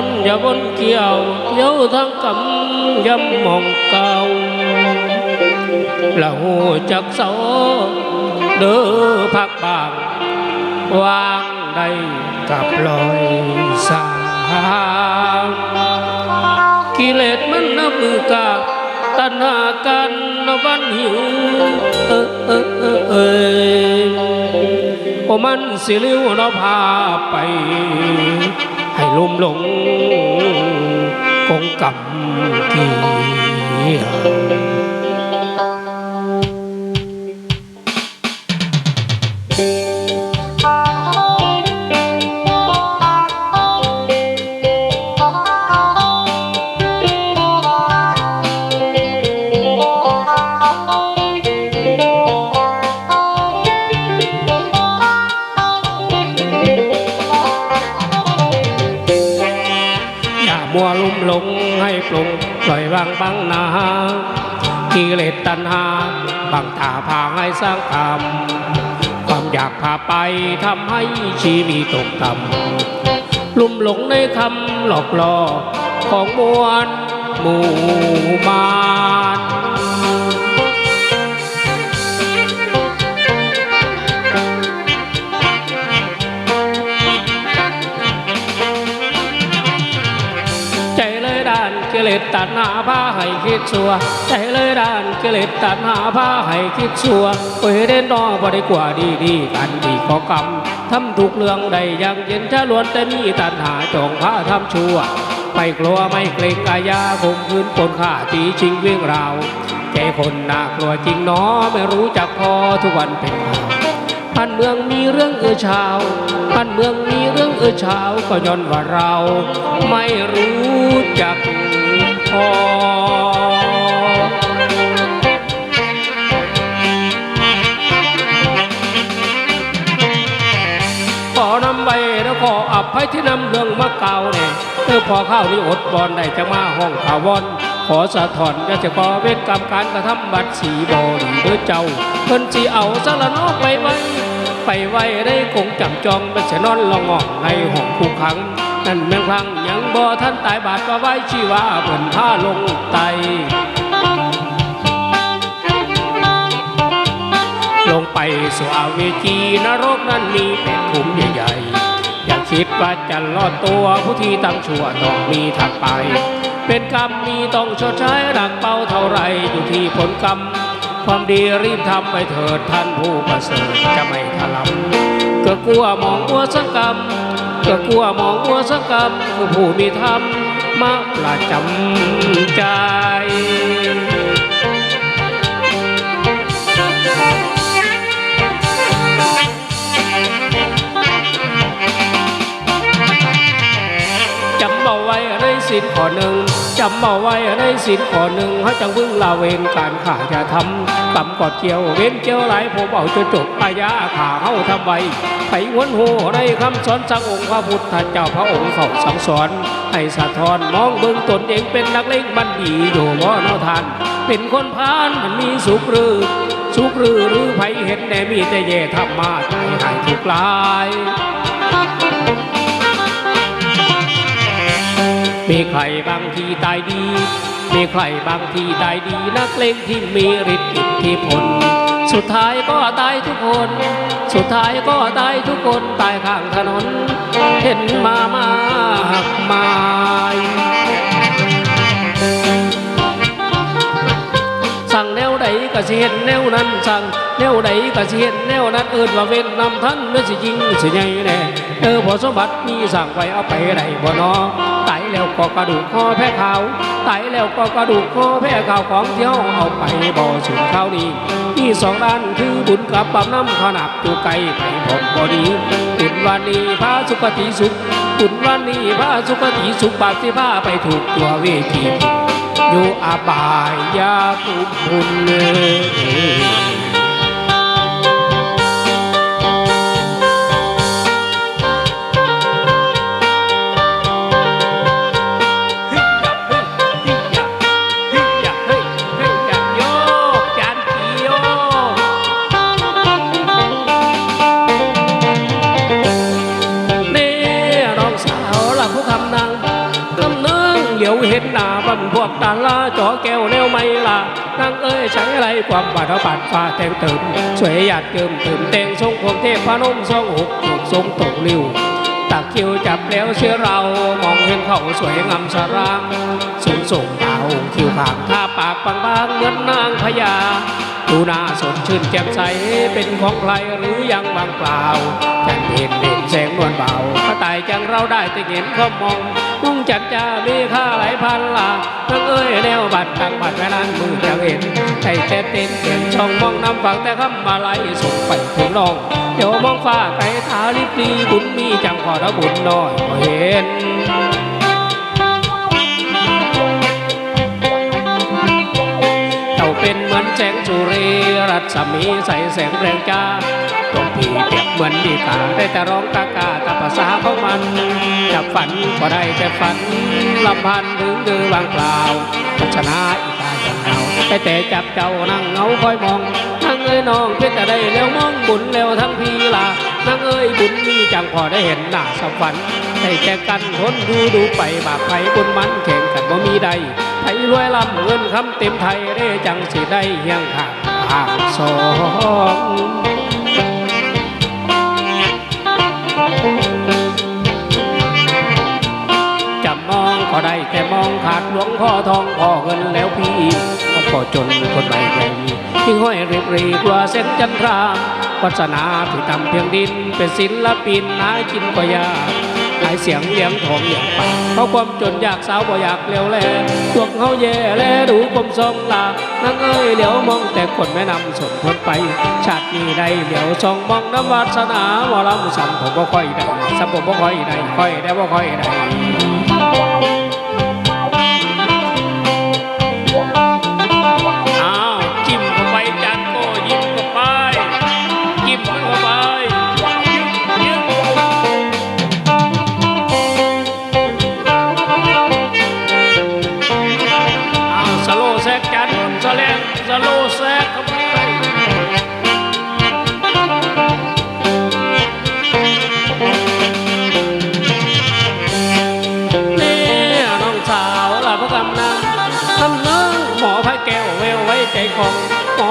เป็นอย่าบนเกี่ยวเย้าทั้งกำย้ำมองเก่าละหูจักเสาเด้อพักบางวางได้กับลอยสางกิเลสมันนับมือกาตัณหากันนวันหิวเออเออเออเออโอมันสิลิ้วนพาไป ลุ่มหลงกงกำเกี่ยว กิเลสตัณหาบังตาพาให้สร้างกรรมความอยากพาไปทำให้ชีวิตตกต่ำลุ่มหลงในคำหลอกล่อของมวลหมู่มาน เลสตัณหาพาให้คิดชัวใจเลยด้านกิเลสตัณหาพาให้คิดชัวโอ้ยเด่นนอบดีกว่าดีดีกันดีขอกรรมทำถูกเรื่องใดย่างเย็นถ้าล้วนแต่มีตัณหาจองพาทำชัวไม่กลัวไม่เกรงกายาคงคืนปนข่าตีชิงเวียงราวใจคนน่ากลัวจริงเนาะไม่รู้จักพอทุกวันเป็นข่าวบ้านเมืองมีเรื่องเอือชาวบ้านเมืองมีเรื่องเอือชาวก็ย้อนว่าเรา ไม่รู้จัก พอขอนำไปแล้วขออับให้ที่นำเรื่องมาเกาเนี่ยเออพอข้าวนี้อดบอนได้จะมาห้องขาวอนขอสะถอนก็จะก่อเวรกรรมการกระทำบัตรสีบอดีเด้อเจ้า เพิ่นสีเอาสารนอกไปไว้ ไปไว้ได้คงจำจองเป็นเสนอนละงอกในห้องผู้ขัง นั่นแมงคลังยังบ่ท่านตายบาดก็ไว้ชีวาเพิ่นพาลงไตลงไปสู่อาเวจีนรกนั้นมีเป็นขุมใหญ่ๆ อย่าคิดว่าจะรอดตัวผู้ที่ตั้งชั่วต้องมีทางไป เป็นกรรมมีต้องชดใช้หนักเบาเท่าไรอยู่ที่ผลกรรม ความดีรีบทำไปเถิดท่านผู้ประเสริฐจะไม่ถลำก็กลัวมองวัวสังกรรม ก็กลัวมองวัวสังกับผู้มีธรรมมาประจำใจินข้อหนึ่งจำเอาไว้ในสินข้อหนึ่งเขาจะพึ่งละเวนการข่าจะทำกำกอดเกี่ยวเว้นเกี่ยวหลายผมเอาจนจบปายาข่าเขาทำไว้ไผวนหูในคำสอนสังองค์พระพุทธเจ้าพระองค์เขาสั่งสอน ให้สะท้อนมองเบิ่งตนเองเป็นนักเลงบันดีอยู่ว่านอทานเป็นคนพานมันมีสุขหรือสุขหรือหรือไผเห็นแน่มีแต่แย่ทำมาใจหายทุกข์หลาย มีใครบางทีตายดี มีใครบางทีตายดี นักเลงที่มีฤทธิ์อิทธิพล สุดท้ายก็ตายทุกคน สุดท้ายก็ตายทุกคนตายข้างถนน เห็นมามากมาย สั่งแนวใดก็สิเห็นแนวนั้นสั่งแนวใดก็สิเห็นแนวนั้นเอิดว่าเว้นนำท่านไม่สิจริงสิใหญ่แน่เออพอสมบัติมีสั่งไว้เอาไปได้บ่นอตายแล้วก็กระดูกคอแพ้ขาวตายแล้วก็กระดูกคอแพ้ขาวของเที่ยวเอาไปบ่สุดข้าวนี้มีสองด้านคือบุญกับบาปน้ำขนาบอยู่ไกลไปผมบ่ดีบุญวันนี้พาสุขติสุขบุญวันนี้พาสุขติสุขบาปที่พาไปถูกตัวเวที อยู่อาบายยาตุบุญ วันพวกตาลาจอแก้วแนวไม่ละนั่งเอ้ยใช้อะไรความบาดาปัดฟ้าแต่งเติมสวยหยาดเติมเติมแต่งทรงของเทพพนมทรงหกถูกทรงตกลิ้วตาคิวจับแล้วเชื่อเรามองเห็นเขาสวยงามสรางสูงส่ง คิวขางท่าปากบางๆเหมือนนางพญาดูหน้าสดชื่นแจ่มใสเป็นของใครหรือยังบางเปล่าจันเห็นเด่นแสงนวลเบาข้าตายจังเราได้แต่เห็นเขามองนุ่งจัดจ้ามีค่าหลายพันลานังเอ้ยแนวบัตรตังบัตรแม่นานมือจังเห็นใส่แต่เต้นเห็นช่องมองน้ำฟังแต่คำมาไหลส่งไปถึงน้องเดี๋ยวมองฟ้าไกลทาลิบลีบุญมีจังขอระบุญน้อยเห็น เป็นเหมือนแสงสุรีรัศมีใสแสงแรงจ้าตรงพี่เปรียบเหมือนดีกาได้แต่ร้องกากาตามภาษาของมันจับฝันก็ได้แต่ฝันลำพันถึงดือวางเปล่าชนะอีกาจังเงาได้แต่จับเจ้านั่งเงาคอยมองทั้งเอ้ยน้องเพื่อแต่ได้แล้วมองบุญแล้วทั้งพีล่ะนั่งเอ้ยบุญมีจังพอได้เห็นหน้าสวรรค์ ได้แต่กันทนดูดูไปบาปไปบุญมันแข่งกันบ่มีใดไทยรวยลำเงินคำเต็มไทยได้จังสิได้เฮียงข้างทางสองจะมองก็ได้แต่มองขาดหลวงพ่อทองพ่อเงินแล้วพี่ก็พอจนคนใหม่ใหญ่ที่ห้อยเรียบรีกว่าเส้นจันทราวัสนาที่ทำเพียงดินเป็นศิลปินหากินก็ยากหายเสียงเลี้ยงทองเลี้ยงปากเพราะความจนอยากสาวบ่อยากเลี้ยวแลพวกเขาแย่แลดูผมทรงลานังเอ้ยเหลียวมองแต่คนแม่นำส่งคนไป ชาตินี้ได้เหลียวช่องมองน้ำวาสนาหมอลำสัมผมบ่ค่อยได้สัมผมบ่ค่อยได้ค่อยได้บ่ค่อยได้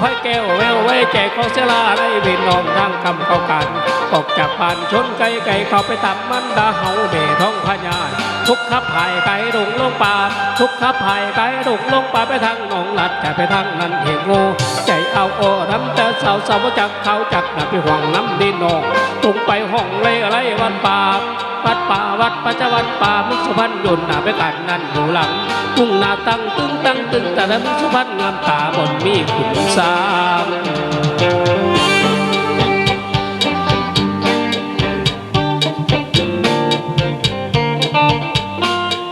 หมอพระแก้วเววไว้ใจกของเสลาได้บินนอมทางคำเข้ากันออกจากบ้านชนไก่ไก่เข้าไปตับมันดาเฮาเบท้องพญาทุกขับหายไก่ดงลงป่าทุกขับหายไก่ดงลงป่าไปทางหนองหลัดจะไปทางนั้นเหงโง่ใจเอาโอ้รำแต่สาวสาวจักเขาจักหนับไปห่วงน้ำดินนองตรงไปห้องเลยอะไรวันป่า วัดป่าวัดปัจจวัดป่ามุสุพรรณยนต์หนาไปกันนั่นอยู่หลังกุ้งหนาตั้งตึงตั้งตึงแต่ละมุสุพรรณงามตาบนมีขุนสาม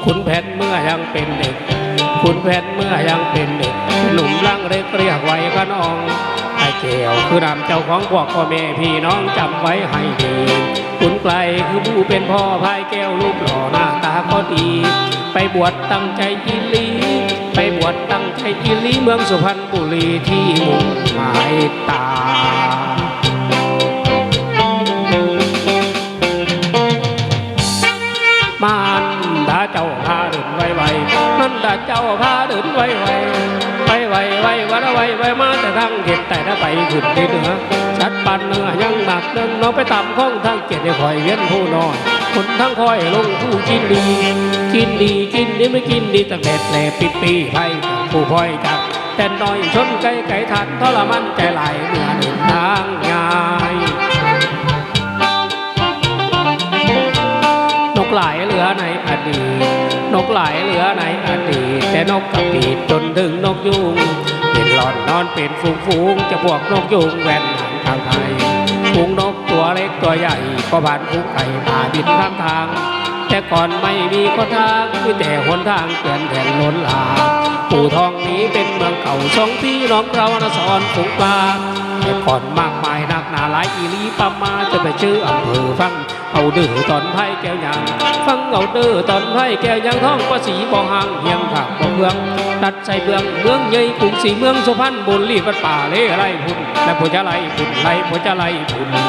คุณแผนเมื่อยังเป็นเด็กคุณแผนเมื่อยังเป็นเด็กหนุ่มร่างเล็กเรียกไว้ขนอง ไอ้เกวคือนามเจ้าของพวกพ่อแม่พี่น้องจำไว้ให้ดีคุณไกลคือผู้เป็นพ่อพายแก้วรูปหล่อหน้าตาก็ดี ไปบวชตั้งใจอีหลีไปบวชตั้งใจอีหลีเมืองสุพรรณบุรีที่มุ่งหมายตามันดาเจ้าพาเดินไวไวมันดาเจ้าพาเดินไวไว ไวไวไววันไวไวมาแต่ทางเห็ดแต่ถ้าไปขึ้นที่เหนือชัดปันเนื้อยังหนักเดินน้องไปต่ำข้องทางเกียรติคอยเวียนผู้นอยคนทั้งคอยลงผู้กินดี กินดีกินดีไม่กินดีตั้งแต่แหลปิดปีไพ่ผู้พอยจักแต่น้อยชนไก่ไก่ทันทรมันใจไหลเมื่อเดินทางง่ายนกหลายเหล ในอดีตนกหลายเหลือในอดีตแต่นกกระปีดจนถึงนกยุงเป็นหลอนนอนเป็นฝูงฝูงจะพวกนกยุงแว่นหางทางไทยฝูงนกตัวเล็กตัวใหญ่ก็ผ่านฝูงไก่ป่าบินข้ามทาง แต่ก่อนไม่มีคนทางมีแต่หนทางเกลื่อนแผนล้นหลามปู่ทองนี้เป็นเมืองเก่าสองพี่น้องเรานะสอนฝูงปลา แต่ก่อนมากมายนักหนาหลายอีลีปมาจะไปชื่ออำเภอฟังเอาเดื้อตอนไพ่แก้วยางฟังเอาเดื้อตอนไพ่แก้วยางท้องภาษีบ่ห่างเฮียงขากบ่เมืองตัดใส่เบืองเมืองใหญ่กรุงศรีเมืองสุพรรณบุรีวัดป่าเลไรพุ่นและพุทธไรพุ่นไรพุทธไรพุ่น